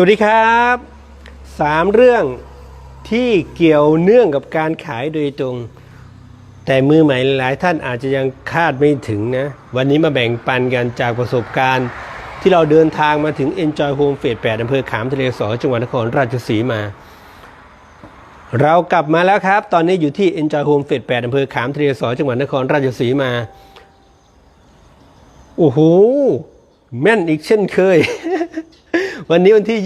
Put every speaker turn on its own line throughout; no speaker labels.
สวัสดีครับสามเรื่องที่เกี่ยวเนื่องกับการขายโดยตรง แต่มือใหม่หลายท่านอาจจะยังคาดไม่ถึงนะ วันนี้มาแบ่งปันกันจากประสบการณ์ ที่เราเดินทางมาถึง Enjoy Home f a s 8อำเภอขามทะเลสอจังหวัดนครราชสีมา เรากลับมาแล้วครับ ตอนนี้อยู่ที่ Enjoy Home f a s 8อำเภอขามทะเลสอจังหวัดนครราชสีมา โอ้โห แม่นอีกเช่นเคย วันนี้วันที่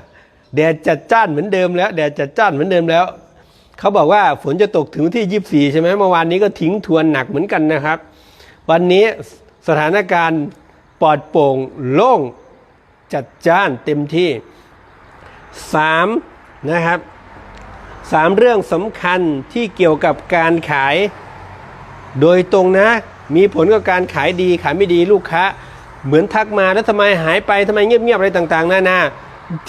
25 แดดจัดจ้านเหมือนเดิมแล้ว แดดจัดจ้านเหมือนเดิมแล้ว เขาบอกว่าฝนจะตกถึงวันที่ 24 ใช่ไหมเมื่อวานนี้ก็ทิ้งทวนหนักเหมือนกันนะครับ วันนี้สถานการณ์ปลอดโปร่งโล่งจัดจ้านเต็มที่ 3 นะครับ 3 เรื่องสำคัญที่เกี่ยวกับการขาย โดยตรงนะ มีผลกับการขายดีขายไม่ดีลูกค้า เหมือนทักมาแล้วทำไมหายไปทำไมเงียบๆอะไรต่างๆนานา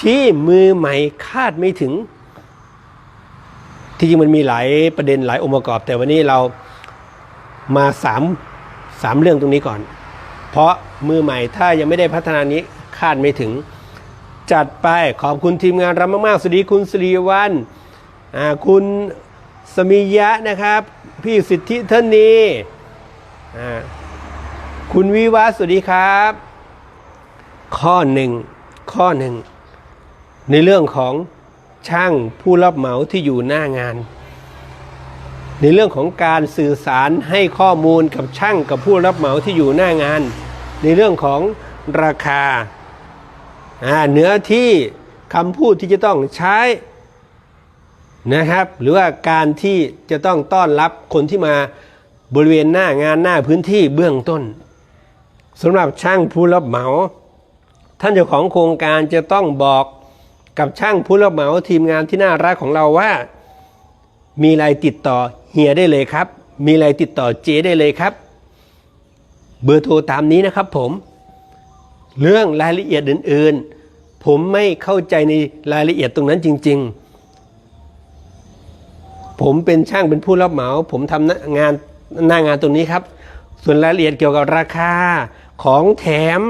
ที่มือใหม่คาดไม่ถึง ที่จริงมันมีหลายประเด็นหลายองค์ประกอบ แต่วันนี้เรามาสามสามเรื่องตรงนี้ก่อน เพราะมือใหม่ถ้ายังไม่ได้พัฒนานี้คาดไม่ถึง จัดไปขอบคุณทีมงานรามากๆสวัสดีคุณสิริวัลคุณสมิยะนะครับ พี่สิทธิเทนนี คุณวิวัฒน์สวัสดีครับ ข้อหนึ่งข้อหนึ่งในเรื่องของช่างผู้รับเหมาที่อยู่หน้างาน ในเรื่องของการสื่อสารให้ข้อมูลกับช่างกับผู้รับเหมาที่อยู่หน้างาน ในเรื่องของราคาอ่าเนื้อที่คำพูดที่จะต้องใช้นะครับ หรือว่าการที่จะต้องต้อนรับคนที่มาบริเวณหน้างานหน้าพื้นที่เบื้องต้น สำหรับช่างผู้รับเหมา ท่านเจ้าของโครงการจะต้องบอกกับช่างผู้รับเหมาทีมงานที่น่ารักของเราว่า มีอะไรติดต่อเฮียได้เลยครับ มีอะไรติดต่อเจได้เลยครับ เบอร์โทรตามนี้นะครับผม เรื่องรายละเอียดอื่นๆ ผมไม่เข้าใจในรายละเอียดตรงนั้นจริง ๆ ผมเป็นช่างเป็นผู้รับเหมา ผมทำงานหน้างานตรงนี้ครับ ส่วนรายละเอียดเกี่ยวกับราคา ของแถม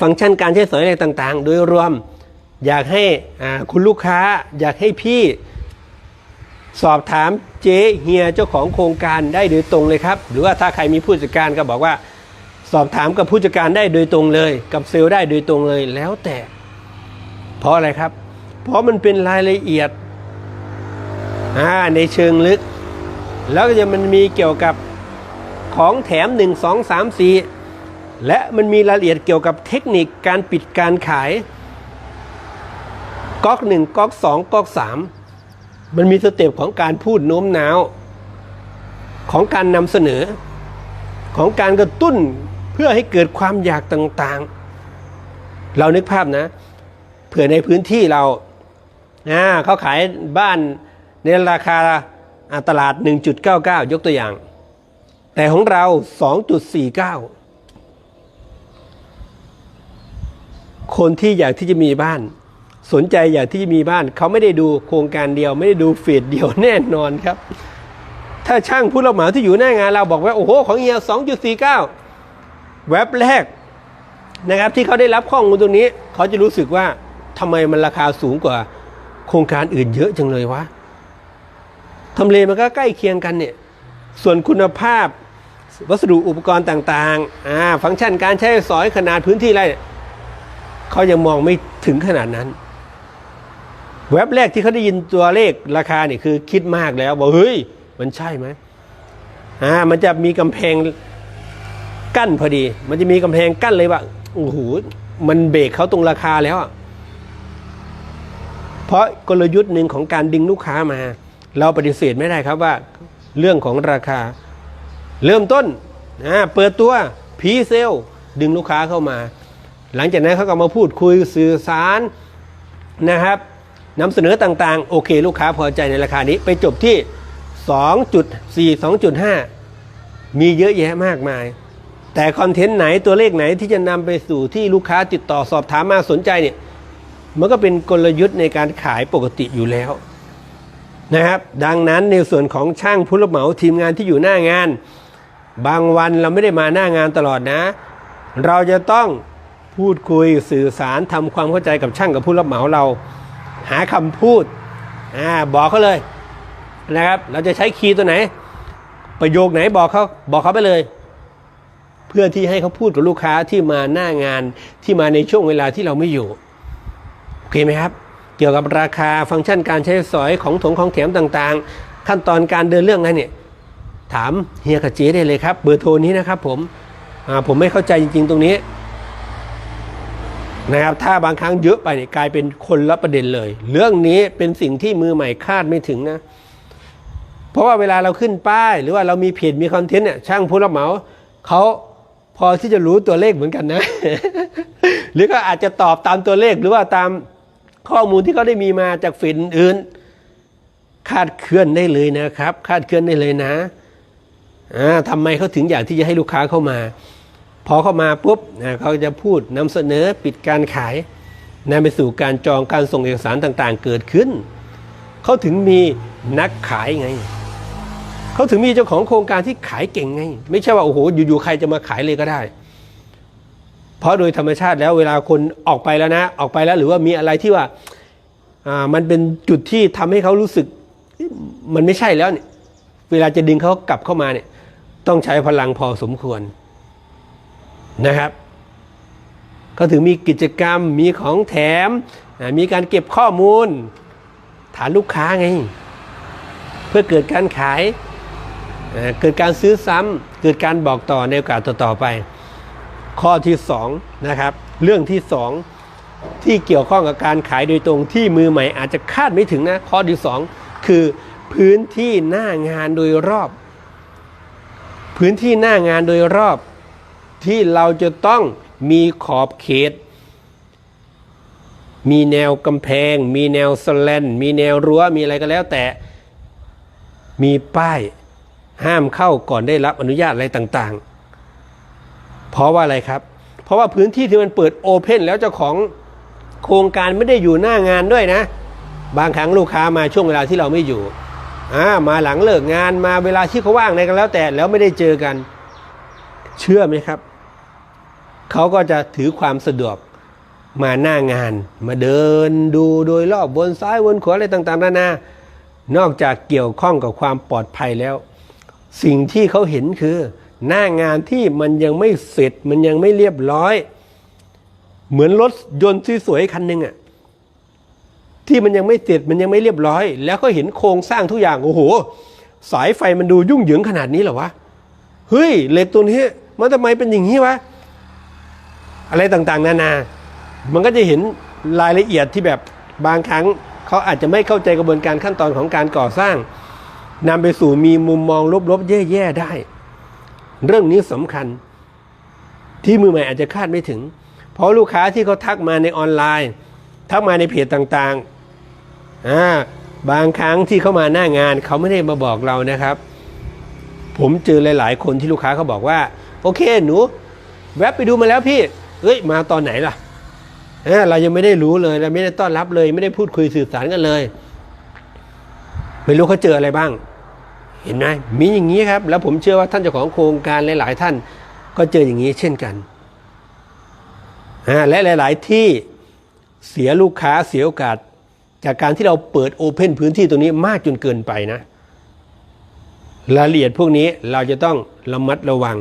ฟังก์ชันการใช้สอยอะไรต่างๆ โดยรวมอยากให้คุณลูกค้าอยากให้พี่สอบถามเจ๊เฮียเจ้าของโครงการได้โดยตรงเลยครับ หรือว่าถ้าใครมีผู้จัดการก็บอกว่า สอบถามกับผู้จัดการได้โดยตรงเลย กับเซลล์ได้โดยตรงเลยแล้วแต่ เพราะอะไรครับ เพราะมันเป็นรายละเอียดในเชิงลึก แล้วก็จะมันมีเกี่ยวกับ ของแถม 1 2 3 4 และมันมีรายละเอียดเกี่ยวกับเทคนิคการปิดการขายก๊อกหนึ่งก๊อกสองก๊อกสามมันมีสเต็ปของการพูดโน้มน้าว ของการนำเสนอ ของการกระตุ้นเพื่อให้เกิดความอยากต่างๆ เรานึกภาพนะเผื่อในพื้นที่เราเขาขายบ้านในราคาอ่าตลาด 1.99 ยกตัวอย่าง แต่ของเรา 2.49 คนที่อยากที่จะมีบ้าน สนใจอยากที่จะมีบ้าน เขาไม่ได้ดูโครงการเดียว ไม่ได้ดูเฟสเดียวแน่นอนครับ ถ้าช่างผู้รับเหมาที่อยู่หน้างานเราบอกว่า โอ้โห ของเฮีย2.49เว็บแรกนะครับที่เขาได้รับข้อมูลตรงนี้ เขาจะรู้สึกว่าทำไมมันราคาสูงกว่าโครงการอื่นเยอะจังเลยวะทำเลมันก็ใกล้เคียงกันเนี่ย ส่วนคุณภาพวัสดุอุปกรณ์ต่างๆอ่าฟังก์ชันการใช้สอยขนาดพื้นที่อะไรเขายังมองไม่ถึงขนาดนั้นเว็บแรกที่เขาได้ยินตัวเลขราคาเนี่ยคือคิดมากแล้วบอกเฮ้ย มันใช่ไหมอ่ามันจะมีกำแพงกั้นพอดี มันจะมีกำแพงกั้นเลยว่าโอ้โหมันเบรกเขาตรงราคาแล้วเพราะกลยุทธ์หนึ่งของการดึงลูกค้ามา เราปฏิเสธไม่ได้ครับว่า เรื่องของราคา เริ่มต้นเปิดตัวพีเซลดึงลูกค้าเข้ามา หลังจากนั้นเขาก็มาพูดคุยสื่อสารนะครับนำเสนอต่างๆ โอเค ลูกค้าพอใจในราคานี้ไปจบที่ 2.4 2.5 มีเยอะแยะมากมาย แต่คอนเทนต์ไหนตัวเลขไหนที่จะนำไปสู่ที่ลูกค้าติดต่อสอบถามมาสนใจเนี่ยมันก็เป็นกลยุทธ์ในการขายปกติอยู่แล้ว นะครับ ดังนั้นในส่วนของช่างผู้รับเหมาทีมงานที่อยู่หน้างาน บางวันเราไม่ได้มาหน้างานตลอดนะ เราจะต้องพูดคุยสื่อสารทำความเข้าใจกับช่างกับผู้รับเหมาเรา หาคำพูดอ่าบอกเขาเลยนะครับ เราจะใช้คีย์ตัวไหน ประโยคไหนบอกเขาบอกเขาไปเลย เพื่อที่ให้เขาพูดกับลูกค้าที่มาหน้างานที่มาในช่วงเวลาที่เราไม่อยู่โอเคไหมครับ เกี่ยวกับราคาฟังก์ชันการใช้สอยของถงของแถมต่างๆ ขั้นตอนการเดินเรื่องนั้นเนี่ยถามเฮียกับเจ๊ได้เลยครับ เบอร์โทรนี้นะครับผมผมไม่เข้าใจจริง ๆ ตรงนี้นะครับถ้าบางครั้งเยอะไปเนี่ยกลายเป็นคนละประเด็นเลย เรื่องนี้เป็นสิ่งที่มือใหม่คาดไม่ถึงนะ เพราะว่าเวลาเราขึ้นป้าย หรือว่าเรามีเพจมีคอนเทนต์เนี่ยช่างผู้รับเหมาเขาพอที่จะรู้ตัวเลขเหมือนกันนะ หรือก็อาจจะตอบตามตัวเลขหรือว่าตาม ข้อมูลที่เขาได้มีมาจากฝนอื่น คาดเคลื่อนได้เลยนะครับ คาดเคลื่อนได้เลยนะอ่าทำไมเขาถึงอยากที่จะให้ลูกค้าเข้ามา พอเข้ามาปุ๊บนะเขาจะพูดนำเสนอปิดการขายนำไปสู่การจองการส่งเอกสารต่างๆ เกิดขึ้น เขาถึงมีนักขายไง เขาถึงมีเจ้าของโครงการที่ขายเก่งไง ไม่ใช่ว่าโอ้โหอยู่ๆใครจะมาขายเลยก็ได้ เพราะโดยธรรมชาติแล้วเวลาคนออกไปแล้วนะ ออกไปแล้วหรือว่ามีอะไรที่ว่ามันเป็นจุดที่ทำให้เขารู้สึกมันไม่ใช่แล้วเนี่ยเวลาจะดึงเขากลับเข้ามาเนี่ยต้องใช้พลังพอสมควรนะครับก็ถึงมีกิจกรรมมีของแถมมีการเก็บข้อมูล ฐานลูกค้าไง เพื่อเกิดการขายเกิดการซื้อซ้ำเกิดการบอกต่อในโอกาสต่อๆไป ข้อที่2นะครับเรื่องที่ 2 ที่เกี่ยวข้องกับการขายโดยตรงที่มือใหม่อาจจะคาดไม่ถึงนะข้อที่ 2 คือพื้นที่หน้างานโดยรอบ พื้นที่หน้างานโดยรอบ ที่เราจะต้องมีขอบเขต มีแนวกำแพง มีแนวสแลนมีแนวรั้วมีอะไรก็แล้วแต่มีป้ายห้ามเข้าก่อนได้รับอนุญาตอะไรต่างๆ เพราะว่าอะไรครับ เพราะว่าพื้นที่ที่มันเปิดโอเพนแล้วเจ้าของโครงการไม่ได้อยู่หน้างานด้วยนะ บางครั้งลูกค้ามาช่วงเวลาที่เราไม่อยู่อ่ามาหลังเลิกงานมาเวลาที่เขาว่างอะไรก็แล้วแต่แล้วไม่ได้เจอกัน เชื่อไหมครับ เขาก็จะถือความสะดวกมาหน้างาน มาเดินดูโดยรอบบนซ้ายบนขวาอะไรต่างๆนานานอกจากเกี่ยวข้องกับความปลอดภัยแล้ว สิ่งที่เขาเห็นคือ หน้างานที่มันยังไม่เสร็จมันยังไม่เรียบร้อย เหมือนรถยนต์สวยๆคันหนึ่งอะที่มันยังไม่เสร็จมันยังไม่เรียบร้อย แล้วก็เห็นโครงสร้างทุกอย่างโอ้โห สายไฟมันดูยุ่งเหยิงขนาดนี้เหรอวะเฮ้ยเหล็กตัวนี้มันทำไมเป็นอย่างนี้วะอะไรต่างๆ นานา มันก็จะเห็นรายละเอียดที่แบบบางครั้งเขาอาจจะไม่เข้าใจกระบวนการขั้นตอนของการก่อสร้างนำไปสู่มีมุมมองลบๆแย่ๆได้ เรื่องนี้สำคัญ ที่มือใหม่อาจจะคาดไม่ถึง เพราะลูกค้าที่เขาทักมาในออนไลน์ ทักมาในเพจต่างๆอ่าบางครั้งที่เขามาหน้างานเขาไม่ได้มาบอกเรานะครับ ผมเจอหลาย ๆ คนที่ลูกค้าเขาบอกว่า โอเคหนู แวบไปดูมาแล้วพี่เอ้ยมาตอนไหนล่ะเรายังไม่ได้รู้เลยเราไม่ได้ต้อนรับเลย ไม่ได้พูดคุยสื่อสารกันเลย ไม่รู้เขาเจออะไรบ้าง เห็นไหมมีอย่างนี้ครับ แล้วผมเชื่อว่าท่านเจ้าของโครงการหลาย ๆ ท่านก็เจออย่างนี้เช่นกันและหลาย ๆ ที่เสียลูกค้าเสียโอกาส จากการที่เราเปิดโอเพนพื้นที่ตรงนี้มากจนเกินไปนะรายละเอียดพวกนี้เราจะต้องระมัดระวัง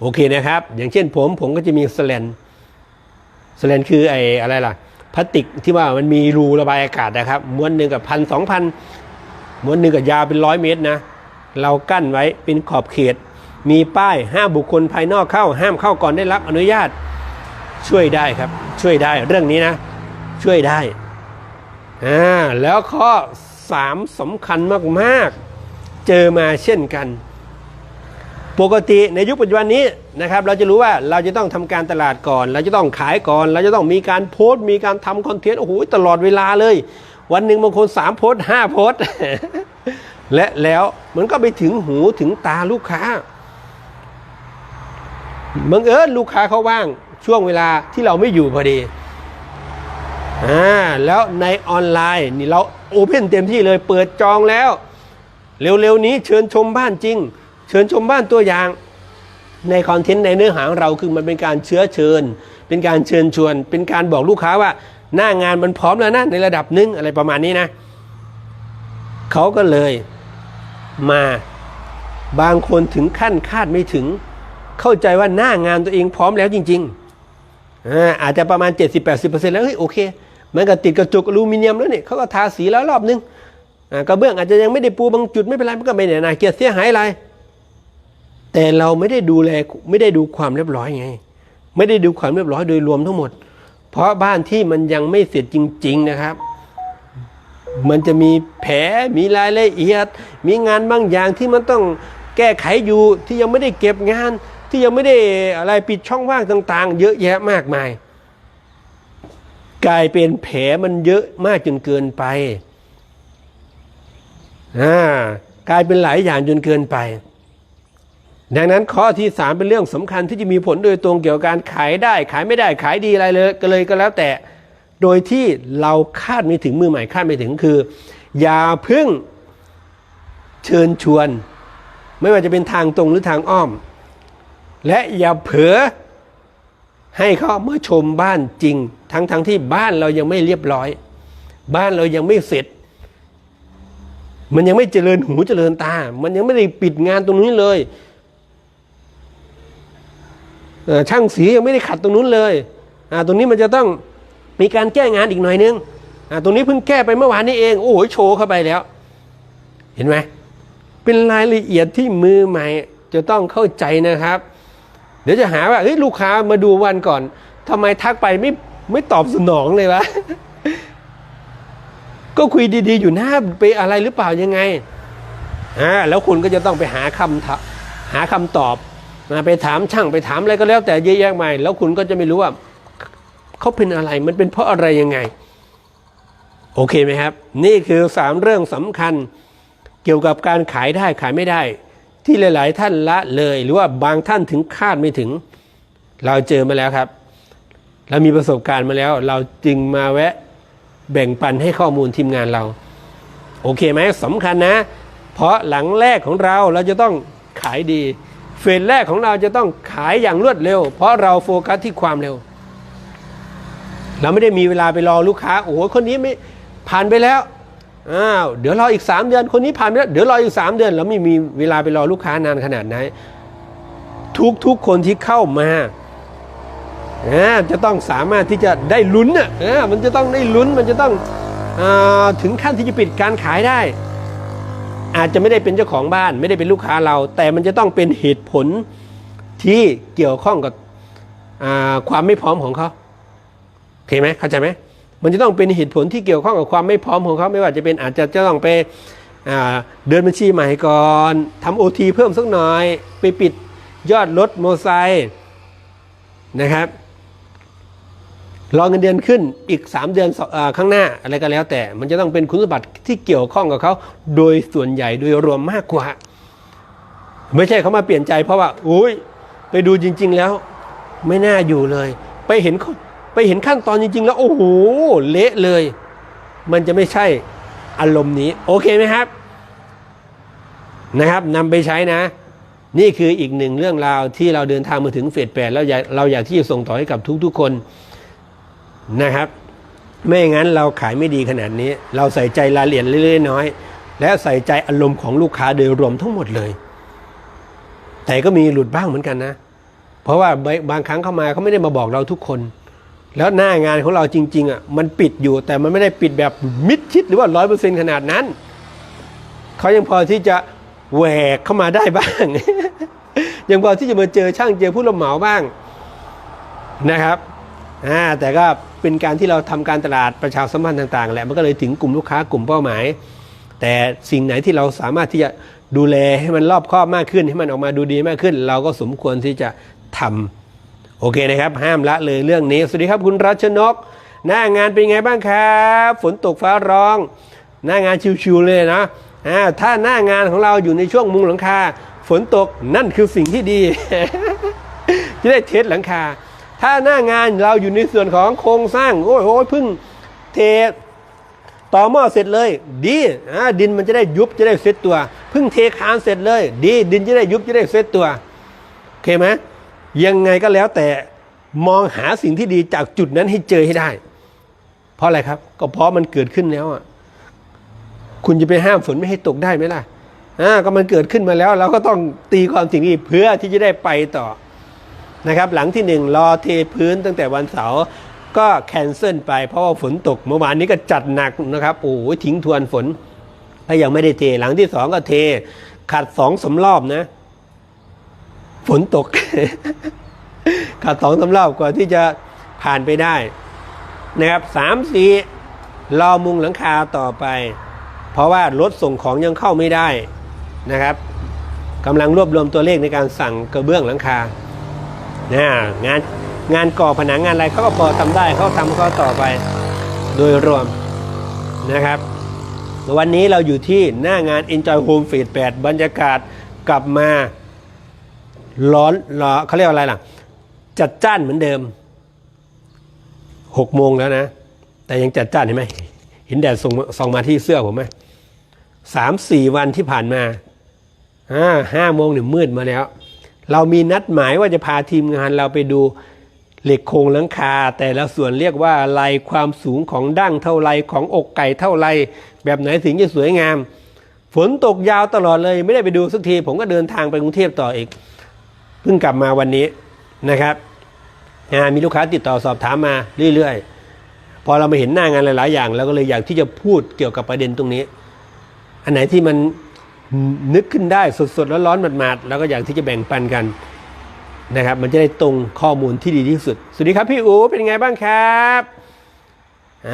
โอเคนะครับ อย่างเช่นผมผมก็จะมีสแลนสแลนคือไอ้อะไรล่ะพลาสติกที่ว่ามันมีรูระบายอากาศนะครับม้วนหนึ่งกับพันสองพัน ม้วนหนึ่งกับยาวเป็นร้อยเมตรนะ เรากั้นไว้เป็นขอบเขต มีป้ายห้ามบุคคลภายนอกเข้า ห้ามเข้าก่อนได้รับอนุญาต ช่วยได้ครับ ช่วยได้เรื่องนี้นะ ช่วยได้อ่าแล้วข้อสามสำคัญมากๆ เจอมาเช่นกัน ปกติในยุคปัจจุบันนี้นะครับ เราจะรู้ว่าเราจะต้องทำการตลาดก่อน เราจะต้องขายก่อน เราจะต้องมีการโพสต์ มีการทำคอนเทนต์ โอ้โห ตลอดเวลาเลย วันหนึ่งบางคนสามโพสห้าโพสและแล้วมันก็ไปถึงหูถึงตาลูกค้าบังเอิญลูกค้าเขาว่างช่วงเวลาที่เราไม่อยู่พอดีอ่าแล้วในออนไลน์นี่เราโอเพ่นเต็มที่เลยเปิดจองแล้ว เร็วๆนี้เชิญชมบ้านจริง เชิญชมบ้านตัวอย่าง ในคอนเทนต์ในเนื้อหาของเราคือมันเป็นการเชื้อเชิญ เป็นการเชิญชวน เป็นการบอกลูกค้าว่า หน้างานมันพร้อมแล้วนะในระดับหนึงอะไรประมาณนี้นะเขาก็เลยมาบางคนถึงขั้นคาดไม่ถึง เข้าใจว่าหน้างานตัวเองพร้อมแล้วจริงๆอาจจะประมาณ 70-80%แล้วเฮ้ยโอเคมันก็ติดกระจกอลูมิเนียมแล้วนี่เขาก็ทาสีแล้วรอบนึงกระเบื้องอาจจะยังไม่ได้ปูบางจุดไม่เป็นไรมันก็ไม่ได้น่าเกียดเสียหายอะไรแต่เราไม่ได้ดูแลไม่ได้ดูความเรียบร้อยไง ไม่ได้ดูความเรียบร้อยโดยรวมทั้งหมด เพราะบ้านที่มันยังไม่เสร็จจริง ๆนะครับ มันจะมีแผลมีรายละเอียด มีงานบางอย่างที่มันต้องแก้ไขอยู่ที่ยังไม่ได้เก็บงาน ที่ยังไม่ได้อะไรปิดช่องว่างต่าง ๆ เยอะแยะมากมาย กลายเป็นแผลมันเยอะมากจนเกินไปอ่ากลายเป็นหลายอย่างจนเกินไป ดังนั้นข้อที่สามเป็นเรื่องสำคัญที่จะมีผลโดยตรงเกี่ยวกับการขายได้ ขายไม่ได้ขายดีอะไรเลยก็เลยก็แล้วแต่ โดยที่เราคาดไม่ถึงมือใหม่คาดไม่ถึงคือ อย่าเพึ่งเชิญชวน ไม่ว่าจะเป็นทางตรงหรือทางอ้อม และอย่าเผลอให้เขามาชมบ้านจริง ทั้งทั้งที่บ้านเรายังไม่เรียบร้อย บ้านเรายังไม่เสร็จ มันยังไม่เจริญหูเจริญตา มันยังไม่ได้ปิดงานตรงนี้เลย ช่างสียังไม่ได้ขัดตรงนู้นเลยตรงนี้มันจะต้องมีการแก้งานอีกหน่อยนึงอ่าตรงนี้เพิ่งแก้ไปเมื่อวานนี้เอง โอ้โหโชว์เข้าไปแล้ว เห็นไหมเป็นรายละเอียดที่มือใหม่จะต้องเข้าใจนะครับ เดี๋ยวจะหาว่าเฮ้ยลูกค้ามาดูวันก่อนทำไมทักไปไม่ไม่ตอบสนองเลยวะก็คุยดีๆอยู่หน้าไปอะไรหรือเปล่ายังไงอ่าแล้วคุณก็จะต้องไปหาคำหาคำตอบ มาไปถามช่างไปถามอะไรก็แล้วแต่เยอะแยะมากแล้วคุณก็จะไม่รู้ว่าเขาเป็นอะไรมันเป็นเพราะอะไรยังไง โอเคไหมครับ นี่คือสามเรื่องสำคัญเกี่ยวกับการขายได้ขายไม่ได้ ที่หลาย ๆ ท่านละเลย หรือว่าบางท่านถึงคาดไม่ถึง เราเจอมาแล้วครับ เรามีประสบการณ์มาแล้ว เราจึงมาแวะแบ่งปันให้ข้อมูลทีมงานเรา โอเคไหมสำคัญนะ เพราะหลังแรกของเราเราจะต้องขายดี เฟสแรกของเราจะต้องขายอย่างรวดเร็ว เพราะเราโฟกัสที่ความเร็ว เราไม่ได้มีเวลาไปรอลูกค้า โอ้โหคนนี้ไม่ผ่านไปแล้วอ้าวเดี๋ยวรออีก 3 เดือนคนนี้ผ่านไปแล้วเดี๋ยวรออีก 3 เดือนแล้วไม่มีเวลาไปรอลูกค้านานขนาดไหนทุกทุกคนที่เข้ามาอ่าจะต้องสามารถที่จะได้ลุ้นอะอ่ามันจะต้องได้ลุ้นมันจะต้องอาถึงขั้นที่จะปิดการขายได้ อาจจะไม่ได้เป็นเจ้าของบ้าน ไม่ได้เป็นลูกค้าเรา แต่มันจะต้องเป็นเหตุผลที่เกี่ยวข้องกับความไม่พร้อมของเขาเคไหมเข้าใจไหมมันจะต้องเป็นเหตุผลที่เกี่ยวข้องกับความไม่พร้อมของเขาไม่ว่าจะเป็นอาจจะจะต้องไปเดินบัญชีใหม่ก่อนทำโอทีเพิ่มสักหน่อย ไปปิดยอดรถโมอไซค์นะครับ รอเงินเดือนขึ้นอีก 3 เดือนอข้างหน้าอะไรก็แล้ว แต่มันจะต้องเป็นคุณสมบัติที่เกี่ยวข้องกับเขาโดยส่วนใหญ่โดยรวมมากกว่า ไม่ใช่เขามาเปลี่ยนใจเพราะว่าอุ้ยไปดูจริง ๆแล้ว ไม่น่าอยู่เลย ไปเห็นเขาไปเห็นขั้นตอนจริง ๆ แล้วโอ้โหเละเลย มันจะไม่ใช่อารมณ์นี้ โอเคไหมครับนะครับนำไปใช้นะ นี่คืออีกหนึ่งเรื่องราวที่เราเดินทางมาถึงเฟสแปดแล้วอยาเราอยากที่จะส่งต่อให้กับทุกๆคน นะครับไม่อย่างนั้นเราขายไม่ดีขนาดนี้ เราใส่ใจรายละเอียดเล็กๆน้อยๆและใส่ใจอารมณ์ของลูกค้าโดยรวมทั้งหมดเลย แต่ก็มีหลุดบ้างเหมือนกันนะ เพราะว่าบางครั้งเข้ามาเขาไม่ได้มาบอกเราทุกคน แล้วหน้างานของเราจริง ๆอะมันปิดอยู่แต่มันไม่ได้ปิดแบบมิดชิดหรือว่าร้อยเปอร์เซ็นขนาดนั้นเขายังพอที่จะแหวกเข้ามาได้บ้าง ยังพอที่จะมาเจอช่างเจอผู้รับเหมาบ้างนะครับ อ่าแต่ก็เป็นการที่เราทำการตลาดประชาสัมพันธ์ต่างๆแหละมันก็เลยถึงกลุ่มลูกค้ากลุ่มเป้าหมาย แต่สิ่งไหนที่เราสามารถที่จะดูแลให้มันรอบครอบมากขึ้น ให้มันออกมาดูดีมากขึ้น เราก็สมควรที่จะทำโอเคนะครับ ห้ามละเลยเรื่องนี้ สวัสดีครับคุณรัชนก หน้างานเป็นไงบ้างครับ ฝนตกฟ้าร้อง หน้างานชิวๆเลยนะอ่าถ้าหน้างานของเราอยู่ในช่วงมุงหลังคา ฝนตกนั่นคือสิ่งที่ดี จะได้เทสหลังคา ถ้าหน้างานเราอยู่ในส่วนของโครงสร้าง โอ้ยโอ้ยพึ่งเทต่อหม้อเสร็จเลย ดีอ่าดินมันจะได้ยุบจะได้เซตตัวพึ่งเทคานเสร็จเลย ดี ดินจะได้ยุบจะได้เซตตัวโอเคไหมยังไงก็แล้วแต่มองหาสิ่งที่ดีจากจุดนั้นให้เจอให้ได้ เพราะอะไรครับ ก็เพราะมันเกิดขึ้นแล้วอะคุณจะไปห้ามฝนไม่ให้ตกได้ไหมล่ะอ่าก็มันเกิดขึ้นมาแล้ว เราก็ต้องตีความสิ่งนี้เพื่อที่จะได้ไปต่อ นะครับหลังที่หนึ่งรอเทพื้นตั้งแต่วันเสาร์ก็แคนเซิลไปเพราะว่าฝนตกเมื่อวานนี้ก็จัดหนักนะครับโอ้โหทิ้งทวนฝนถ้ายังไม่ได้เทหลังที่สองก็เทขัดสองสามรอบนะ ฝนตก ขัดสองสามรอบกว่าที่จะผ่านไปได้ นะครับสามสี่รอมุงหลังคาต่อไป เพราะว่ารถส่งของยังเข้าไม่ได้นะครับกำลังรวบรวมตัวเลขในการสั่งกระเบื้องหลังคา นะงานงานก่อผนังงานอะไรเขาก็พอทำได้เขาทำเขาต่อไปโดยรวมนะครับ วันนี้เราอยู่ที่หน้างาน Enjoy Home Phase 8บรรยากาศกลับมาร้อนร้อเขาเรียกว่าอะไรล่ะ จัดจ้านเหมือนเดิมหกโมงแล้วนะ แต่ยังจัดจ้านเห็นไหมเห็นแดดส่องส่องมาที่เสื้อผมไหมสามสี่วันที่ผ่านมาอ่าห้าโมงเนี่ยมืดมาแล้ว เรามีนัดหมายว่าจะพาทีมงานเราไปดูเหล็กโครงหลังคา แต่ละส่วนเรียกว่าอะไรความสูงของดั้งเท่าไรของอกไก่เท่าไรแบบไหนถึงจะสวยงาม ฝนตกยาวตลอดเลย ไม่ได้ไปดูสักที ผมก็เดินทางไปกรุงเทพต่ออีกเพิ่งกลับมาวันนี้นะครับมีลูกค้าติดต่อสอบถามมาเรื่อยๆ พอเรามาเห็นหน้างานหลาย ๆ อย่างเราก็เลยอยากที่จะพูดเกี่ยวกับประเด็นตรงนี้ อันไหนที่มัน นึกขึ้นได้สดๆร้อนๆหมาดๆเราก็อยากที่จะแบ่งปันกันนะครับ มันจะได้ตรงข้อมูลที่ดีที่สุด สวัสดีครับพี่อู๋เป็นไงบ้างครับ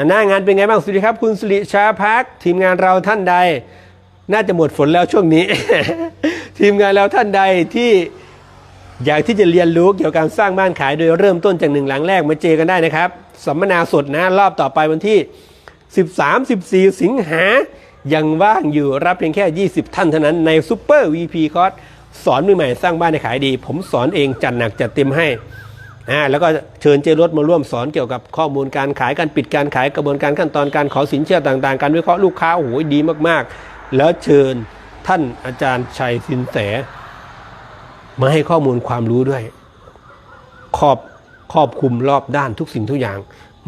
หน้างานเป็นไงบ้างสวัสดีครับ คุณสุริชาพักทีมงานเราท่านใด น่าจะหมดฝนแล้วช่วงนี้ ทีมงานเราท่านใดที่อยากที่จะเรียนรู้เกี่ยวกับการสร้างบ้านขายโดยเริ่มต้นจากหนึ่งหลังแรกมาเจอกันได้นะครับสัมมนาสดนะรอบต่อไปวันที่ 13 14 สิงหา ยังว่างอยู่รับเพียงแค่ 20 ท่านเท่านั้นในซูเปอร์ VP คอร์สสอนมือใหม่สร้างบ้านให้ขายดี ผมสอนเองจัดหนักจัดเต็มให้อ่าแล้วก็เชิญเจรถมาร่วมสอนเกี่ยวกับข้อมูลการขายการปิดการขายกระบวนการขั้นตอนการขอสินเชื่อต่างๆ การวิเคราะห์ลูกค้าโอ้โหดีมากๆ แล้วเชิญท่านอาจารย์ชัยสินแสมาให้ข้อมูลความรู้ด้วยครอบครอบคุมรอบด้านทุกสิ่งทุกอย่าง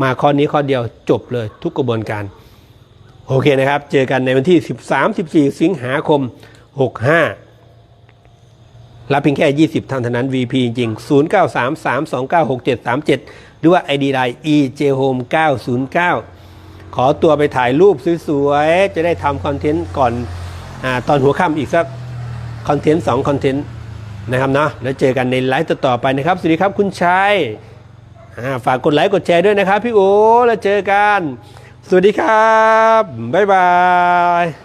มาข้อนี้ข้อเดียวจบเลยทุกกระบวนการ โอเคนะครับ เจอกันในวันที่ 13-14 สิงหาคม 65 รับเพียงแค่ 20ท่านเท่านั้น VP จริง 0933296737 หรือว่า ID ไลน์ EJHome 909 ขอตัวไปถ่ายรูปสวยๆ จะได้ทำคอนเทนต์ก่อนอตอนหัวค่ำอีกสักคอนเทนต์2คอนเทนต์นะครับเนาะแล้วเจอกันในไลฟ์ต่อๆไปนะครับ สวัสดีครับคุณชัยฝากกดไลค์กดแชร์ด้วยนะครับพี่โอแล้วเจอกัน สวัสดีครับ บ๊ายบาย